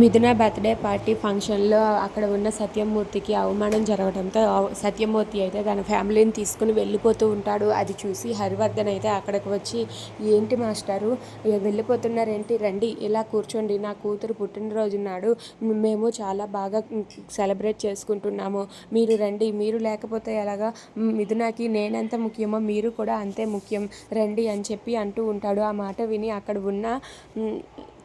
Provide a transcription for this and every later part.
మిథున birthday party ఫంక్షన్లో అక్కడ ఉన్న సత్యమూర్తికి అవమానం జరగడంతో సత్యమూర్తి అయితే తన ఫ్యామిలీని తీసుకుని వెళ్ళిపోతూ ఉంటాడు. అది చూసి హరివర్ధన్ అయితే అక్కడికి వచ్చి ఏంటి మాస్టారు వెళ్ళిపోతున్నారేంటి? రండి ఇలా కూర్చోండి. నా కూతురు పుట్టినరోజు నాడు మేము చాలా బాగా సెలబ్రేట్ చేసుకుంటున్నాము. మీరు రండి. మీరు లేకపోతే ఎలాగా? మిథునకి నేనెంత ముఖ్యమో మీరు కూడా అంతే ముఖ్యం. రండి అని చెప్పి అంటూ ఉంటాడు. ఆ మాట విని అక్కడ ఉన్న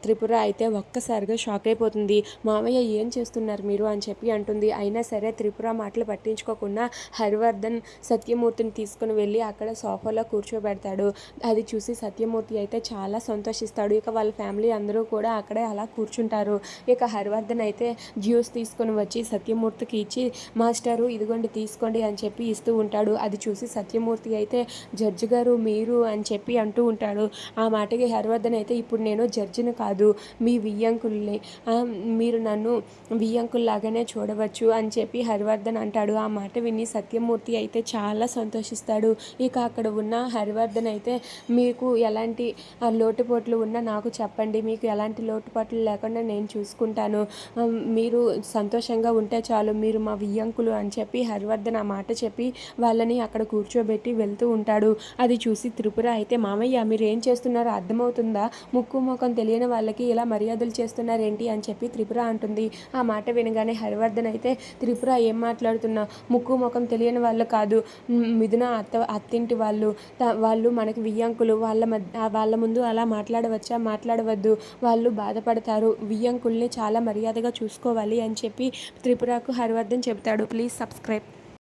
త్రిపుర అయితే ఒక్కసారిగా షాక్ అయిపోతుంది. మామయ్య ఏం చేస్తున్నారు మీరు? అని చెప్పి అంటుంది. అయినా సరే త్రిపుర మాటలు పట్టించుకోకుండా హరివర్ధన్ సత్యమూర్తిని తీసుకుని వెళ్ళి అక్కడ సోఫాలో కూర్చోబెడతాడు. అది చూసి సత్యమూర్తి అయితే చాలా సంతోషిస్తాడు. ఇక వాళ్ళ ఫ్యామిలీ అందరూ కూడా అక్కడే అలా కూర్చుంటారు. ఇక హరివర్ధన్ అయితే జ్యూస్ తీసుకొని వచ్చి సత్యమూర్తికి ఇచ్చి మాస్టారు ఇదిగోండి తీసుకోండి అని చెప్పి ఇస్తూ ఉంటాడు. అది చూసి సత్యమూర్తి అయితే జడ్జి గారు మీరు అని చెప్పి అంటూ ఉంటాడు. ఆ మాటకి హరివర్ధన్ అయితే ఇప్పుడు నేను జడ్జిని కాదు మీ వియ్యంకుల్ని మీరు నన్ను వియ్యంకుల్లాగానే చూడవచ్చు అని చెప్పి హరివర్ధన్ అంటాడు. ఆ మాట విని సత్యమూర్తి అయితే చాలా సంతోషిస్తాడు. ఇక అక్కడ ఉన్న హరివర్ధన్ అయితే మీకు ఎలాంటి లోటుపోట్లు ఉన్నా నాకు చెప్పండి. మీకు ఎలాంటి లోటుపాట్లు లేకుండా నేను చూసుకుంటాను. మీరు సంతోషంగా ఉంటే చాలు మీరు మా వియ్యంకులు అని చెప్పి హరివర్ధన్ ఆ మాట చెప్పి వాళ్ళని అక్కడ కూర్చోబెట్టి వెళ్తూ ఉంటాడు. అది చూసి త్రిపుర అయితే మామయ్య మీరు ఏం చేస్తున్నారో అర్థమవుతుందా? ముక్కు ముఖం తెలియని వాళ్ళకి ఇలా మర్యాదలు చేస్తున్నారేంటి అని చెప్పి త్రిపుర అంటుంది. ఆ మాట వినగానే హరివర్ధన్ అయితే త్రిపుర ఏం మాట్లాడుతున్నా? ముక్కు ముఖం తెలియని వాళ్ళు కాదు. మిథున అత్త అత్తింటి వాళ్ళు. త- వాళ్ళు మనకి వియ్యంకులు. వాళ్ళ మధ్య వాళ్ళ ముందు అలా మాట్లాడవచ్చా? మాట్లాడవద్దు. వాళ్ళు బాధపడతారు. వియ్యంకుల్ని చాలా మర్యాదగా చూసుకోవాలి అని చెప్పి త్రిపురకు హరివర్ధన్ చెబుతాడు. Please subscribe.